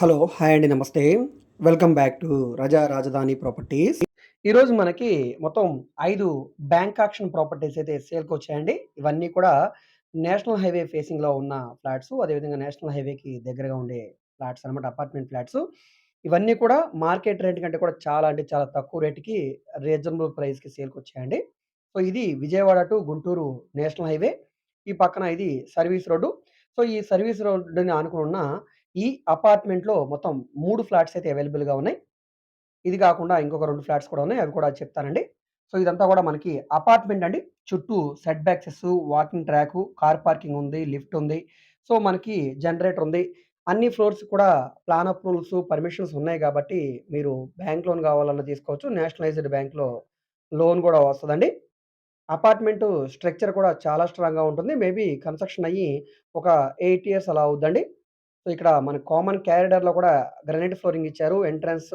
Hello hi అండి నమస్తే. Welcome back to రజా రాజధాని ప్రాపర్టీస్. ఈరోజు మనకి మొత్తం ఐదు బ్యాంక్ ఆక్షన్ ప్రాపర్టీస్ అయితే సేల్కి వచ్చాయండి. ఇవన్నీ కూడా నేషనల్ హైవే ఫేసింగ్లో ఉన్న ఫ్లాట్స్ అదేవిధంగా నేషనల్ హైవేకి దగ్గరగా ఉండే ఫ్లాట్స్ అనమాట అపార్ట్మెంట్ ఫ్లాట్స్. ఇవన్నీ కూడా మార్కెట్ రేట్ కంటే కూడా చాలా అంటే చాలా తక్కువ రేటుకి రీజనబుల్ ప్రైస్కి సేల్కి వచ్చాయండి. సో ఇది Vijayawada to Guntur national highway. ఈ పక్కన ఇది సర్వీస్ రోడ్డు. సో ఈ సర్వీస్ రోడ్డుని ఆనుకుని ఉన్న ఈ అపార్ట్మెంట్‌లో మొత్తం మూడు ఫ్లాట్స్ అయితే అవైలబుల్‌గా ఉన్నాయి. ఇది కాకుండా ఇంకొక రెండు ఫ్లాట్స్ కూడా ఉన్నాయి. అవి కూడా చెప్తానండి. సో ఇదంతా కూడా మనకి అపార్ట్మెంట్ అండి. చుట్టూ setbacks, walking track car parking ఉంది, లిఫ్ట్ ఉంది. సో మనకి జనరేటర్ ఉంది. అన్ని ఫ్లోర్స్ కూడా ప్లాన్ అప్రూవల్స్, పర్మిషన్స్ ఉన్నాయి కాబట్టి మీరు బ్యాంక్ లోన్ కావాలన్నా తీసుకోవచ్చు. నేషనలైజ్డ్ బ్యాంక్‌లో లోన్ కూడా వస్తుందండి అపార్ట్మెంట్ స్ట్రక్చర్ కూడా చాలా స్ట్రాంగ్‌గా ఉంటుంది. మేబీ కన్‌స్ట్రక్షన్ అయ్యి ఒక ఎయిట్ ఇయర్స్ అలా అవుద్దండి. సో, ఇక్కడ మన కామన్ క్యారిడర్‌లో కూడా గ్రానైట్ ఫ్లోరింగ్ ఇచ్చారు. ఎంట్రన్స్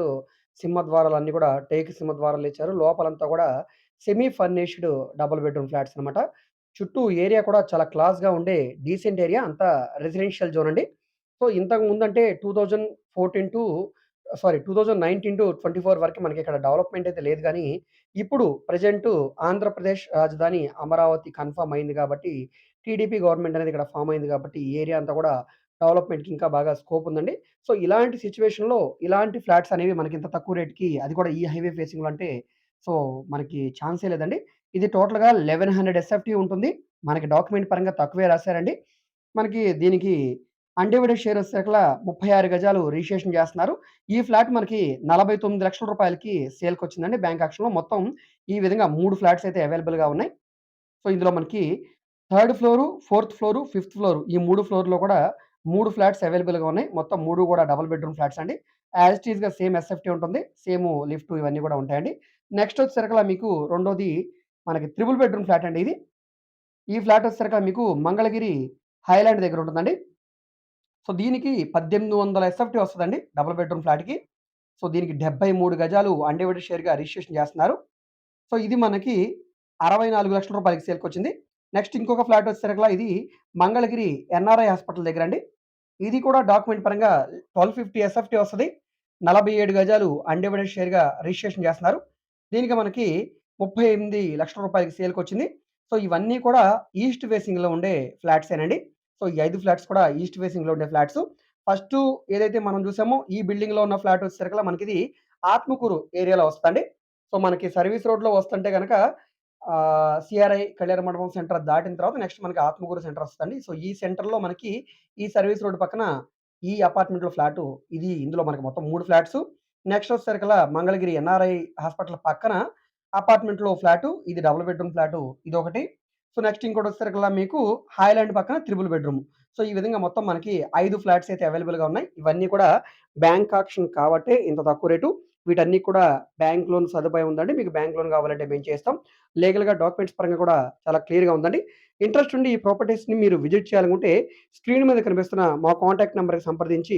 సింహద్వారాలన్నీ కూడా టేకు సింహద్వారాలు ఇచ్చారు. లోపలంతా కూడా semi furnished double bedroom flats అనమాట. చుట్టూ ఏరియా కూడా చాలా క్లాస్‌గా ఉండే డీసెంట్ ఏరియా. అంతా రెసిడెన్షియల్ జోన్ అండి. సో, ఇంతకు ముందంటే 2014 టు సారీ 2019-24 వరకు మనకి ఇక్కడ డెవలప్‌మెంట్ అయితే లేదు గానీ, ఇప్పుడు ప్రెజెంటు ఆంధ్రప్రదేశ్ రాజధాని అమరావతి కన్ఫర్మ్ అయింది కాబట్టి, టీడీపీ గవర్నమెంట్ అనేది ఇక్కడ ఫార్మ్ అయింది కాబట్టి, ఈ ఏరియా అంతా కూడా డెవలప్‌మెంట్‌కి ఇంకా బాగా స్కోప్ ఉందండి. సో, ఇలాంటి సిచ్యువేషన్లో ఇలాంటి ఫ్లాట్స్ అనేవి మనకి ఇంత తక్కువ రేట్‌కి అది కూడా ఈ హైవే ఫేసింగ్‌లో అంటే సో, మనకి ఛాన్సే లేదండి. ఇది టోటల్‌గా 1100 ఎస్ఎఫ్‌టీ ఉంటుంది. మనకి డాక్యుమెంట్ పరంగా తక్కువే రాశారండి మనకి దీనికి అన్‌డివైడెడ్ షేర్ వచ్చేసరికల 36 గజాలు రిజిస్ట్రేషన్ చేస్తున్నారు. ఈ ఫ్లాట్ మనకి నలభై తొమ్మిది లక్షల రూపాయలకి సేల్కి వచ్చిందండి బ్యాంక్ ఆక్షన్‌లో. మొత్తం ఈ విధంగా మూడు ఫ్లాట్స్ అయితే అవైలబుల్‌గా ఉన్నాయి. సో, ఇందులో మనకి third floor, fourth floor, fifth floor ఈ మూడు ఫ్లోర్‌లో కూడా మూడు ఫ్లాట్స్ అవైలబుల్‌గా ఉన్నాయి. మొత్తం మూడు కూడా డబుల్ బెడ్‌రూమ్ ఫ్లాట్స్ అండి. యాజ్ ఇట్ ఈస్‌గా సేమ్ ఎస్ఎఫ్‌టీ ఉంటుంది. సేమ్ లిఫ్ట్ ఇవన్నీ కూడా ఉంటాయండి. నెక్స్ట్ వచ్చేసరికల మీకు రెండోది మనకి త్రిబుల్ బెడ్‌రూమ్ ఫ్లాట్ అండి ఇది. ఈ ఫ్లాట్ వచ్చేసరికల మీకు మంగళగిరి హైలాండ్ దగ్గర ఉంటుందండి. సో, దీనికి 1800 ఎస్ఎఫ్‌టీ వస్తుందండి డబుల్ బెడ్‌రూమ్ ఫ్లాట్‌కి. సో, దీనికి 73 గజాలు అన్‌డివైడెడ్ షేర్‌గా రిజిస్ట్రేషన్ చేస్తున్నారు. సో, ఇది మనకి రూ. 64,00,000కి సేల్‌కొచ్చింది. నెక్స్ట్ ఇంకొక ఫ్లాట్ వచ్చేసరికలా ఇది మంగళగిరి ఎన్ఆర్ఐ హాస్పిటల్ దగ్గర అండి ఇది కూడా డాక్యుమెంట్ పరంగా 1250 ఎస్ఎఫ్‌టీ వస్తుంది నలభై ఏడు గజాలు అన్‌డివైడెడ్ షేర్‌గా రిజిస్ట్రేషన్ చేస్తున్నారు. దీనికి మనకి ముప్పై ఎనిమిది లక్షల రూపాయలకి సేల్కి వచ్చింది సో, ఇవన్నీ కూడా ఈస్ట్ ఫేసింగ్‌లో ఉండే ఫ్లాట్సేనండి. సో, ఈ ఐదు ఫ్లాట్స్ కూడా ఈస్ట్ ఫేసింగ్‌లో ఉండే ఫ్లాట్స్. ఫస్ట్ ఏదైతే మనం చూసామో ఈ బిల్డింగ్‌లో ఉన్న ఫ్లాట్ వచ్చేసరికి మనకి ఇది ఆత్మకూరు ఏరియాలో వస్తుంది సో, మనకి సర్వీస్ రోడ్‌లో వస్తుంటే కనుక సిఆర్ఐ కళ్యాణ మండపం సెంటర్ దాటిన తర్వాత నెక్స్ట్ మనకి ఆత్మగూరు సెంటర్ వస్తుంది సో, ఈ సెంటర్‌లో మనకి ఈ సర్వీస్ రోడ్ పక్కన ఈ అపార్ట్మెంట్‌లో ఫ్లాటు ఇది ఇందులో మనకి మొత్తం మూడు ఫ్లాట్స్. నెక్స్ట్ వచ్చేసరికల మంగళగిరి ఎన్ఆర్ఐ హాస్పిటల్ పక్కన అపార్ట్మెంట్‌లో ఫ్లాటు ఇది డబుల్ బెడ్‌రూమ్ ఫ్లాటు ఇది ఒకటి సో, నెక్స్ట్ ఇంకోటి వచ్చేసరికల మీకు హైలాండ్ పక్కన త్రిబుల్ బెడ్‌రూమ్. సో, ఈ విధంగా మొత్తం మనకి ఐదు ఫ్లాట్స్ అయితే అవైలబుల్‌గా ఉన్నాయి. ఇవన్నీ కూడా బ్యాంక్ ఆప్షన్ కాబట్టే ఇంత తక్కువ రేటు. వీటన్నీ కూడా బ్యాంక్ లోన్ సదుపాయం ఉందండి. మీకు బ్యాంక్ లోన్ కావాలంటే మేము చేస్తాం. లీగల్‌గా డాక్యుమెంట్స్ పరంగా కూడా చాలా క్లియర్‌గా ఉందండి. ఇంట్రెస్ట్ ఉండి ఈ ప్రాపర్టీస్‌ని మీరు విజిట్ చేయాలనుకుంటే స్క్రీన్ మీద కనిపిస్తున్న మా కాంటాక్ట్ నెంబర్కి సంప్రదించి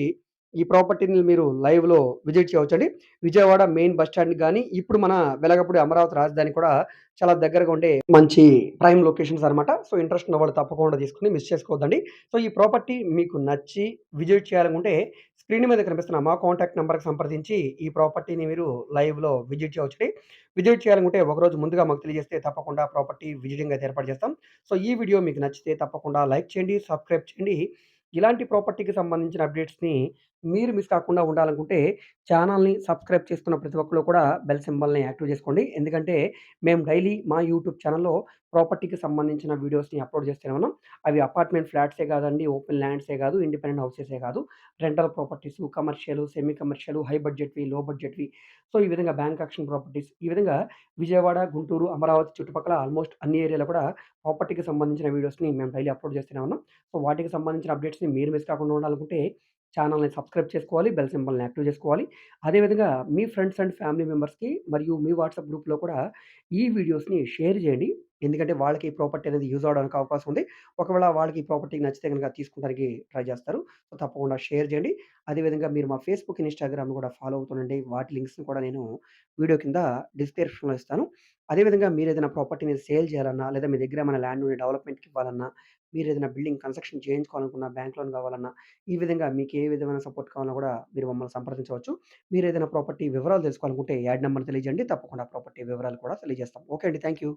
ఈ ప్రాపర్టీని మీరు లైవ్‌లో విజిట్ చేయవచ్చండి. విజయవాడ మెయిన్ బస్ స్టాండ్ కానీ ఇప్పుడు మన వెలగపూడి అమరావతి రాజధాని కూడా చాలా దగ్గరగా ఉండే మంచి ప్రైమ్ లొకేషన్స్ అనమాట. సో, ఇంట్రెస్ట్ ఉన్నవాళ్ళు తప్పకుండా తీసుకొని మిస్ చేసుకోవద్దండి. సో, ఈ ప్రాపర్టీ మీకు నచ్చి విజిట్ చేయాలనుకుంటే స్క్రీన్ మీద కనిపిస్తున్న మా కాంటాక్ట్ నెంబర్కి సంప్రదించి ఈ ప్రాపర్టీని మీరు లైవ్‌లో విజిట్ చేయవచ్చండి. విజిట్ చేయాలనుకుంటే ఒకరోజు ముందుగా మాకు తెలియజేస్తే తప్పకుండా ప్రాపర్టీ విజిటింగ్ అయితే ఏర్పాటు చేస్తాం. సో, ఈ వీడియో మీకు నచ్చితే తప్పకుండా లైక్ చేయండి, సబ్స్క్రైబ్ చేయండి. ఇలాంటి ప్రాపర్టీకి సంబంధించిన అప్డేట్స్‌ని మీరు మిస్ కాకుండా ఉండాలనుకుంటే ఛానల్‌ని సబ్స్క్రైబ్ చేసుకున్న ప్రతి ఒక్కరు కూడా బెల్ సింబల్‌ని యాక్టివ్ చేసుకోండి. ఎందుకంటే మేము డైలీ మా యూట్యూబ్ ఛానల్లో ప్రాపర్టీకి సంబంధించిన వీడియోస్‌ని అప్లోడ్ చేస్తూనే ఉన్నాం. అవి అపార్ట్మెంట్ ఫ్లాట్సే కాదండి, ఓపెన్ ల్యాండ్సే కాదు, ఇండిపెండెంట్ హౌసెసే కాదు, rental properties, commercial, semi commercial, high బడ్జెట్‌వి, low బడ్జెట్‌వి. సో, ఈ విధంగా బ్యాంక్ యాక్షన్ ప్రాపర్టీస్ ఈ విధంగా విజయవాడ, గుంటూరు, అమరావతి చుట్టుపక్కల ఆల్మోస్ట్ అన్ని ఏరియాలో కూడా ప్రాపర్టీకి సంబంధించిన వీడియోస్‌ని మేము డైలీ అప్లోడ్ చేస్తూనే ఉన్నాం. సో, వాటికి సంబంధించిన అప్డేట్స్‌ని మీరు మిస్ కాకుండా ఉండాలనుకుంటే ఛానల్‌ని సబ్స్క్రైబ్ చేసుకోవాలి. బెల్ సింబల్‌ని యాక్టివ్ చేసుకోవాలి. అదేవిధంగా మీ ఫ్రెండ్స్ అండ్ ఫ్యామిలీ మెంబర్స్‌కి మరియు మీ వాట్సాప్ గ్రూప్‌లో కూడా ఈ వీడియోస్‌ని షేర్ చేయండి. ఎందుకంటే వాళ్ళకి ఈ ప్రాపర్టీ అనేది యూజ్ అవడానికి అవకాశం ఉంది. ఒకవేళ వాళ్ళకి ఈ ప్రాపర్టీ నచ్చితే కనుక తీసుకోవడానికి ట్రై చేస్తారు. సో, తప్పకుండా షేర్ చేయండి. అదేవిధంగా మీరు మా ఫేస్‌బుక్, ఇన్స్టాగ్రామ్ కూడా ఫాలో అవుతుండండి. వాటి లింక్స్‌ని కూడా నేను వీడియో కింద డిస్క్రిప్షన్‌లో ఇస్తాను. అదేవిధంగా ఏదైనా ప్రాపర్టీని సేల్ చేయాలన్నా, లేదా మీ దగ్గర ఏమైనా ల్యాండ్ ఉండి డెవలప్‌మెంట్‌కి ఇవ్వాలన్నా, మీరు ఏదైనా బిల్డింగ్ కన్‌స్ట్రక్షన్ చేయించుకోవాలనుకున్నా, బ్యాంక్ లోన్ కావాలన్నా, ఈ విధంగా మీకు ఏ విధమైన సపోర్ట్ కావాలన్నా కూడా మీరు మమ్మల్ని సంప్రదించవచ్చు. మీరు ఏదైనా ప్రాపర్టీ వివరాలు తెలుసుకోవాలనుకుంటే యాడ్ నెంబర్ తెలియజేయండి. తప్పకుండా ప్రాపర్టీ వివరాలు కూడా తెలియజేస్తాం. ఓకే అండి. Thank you.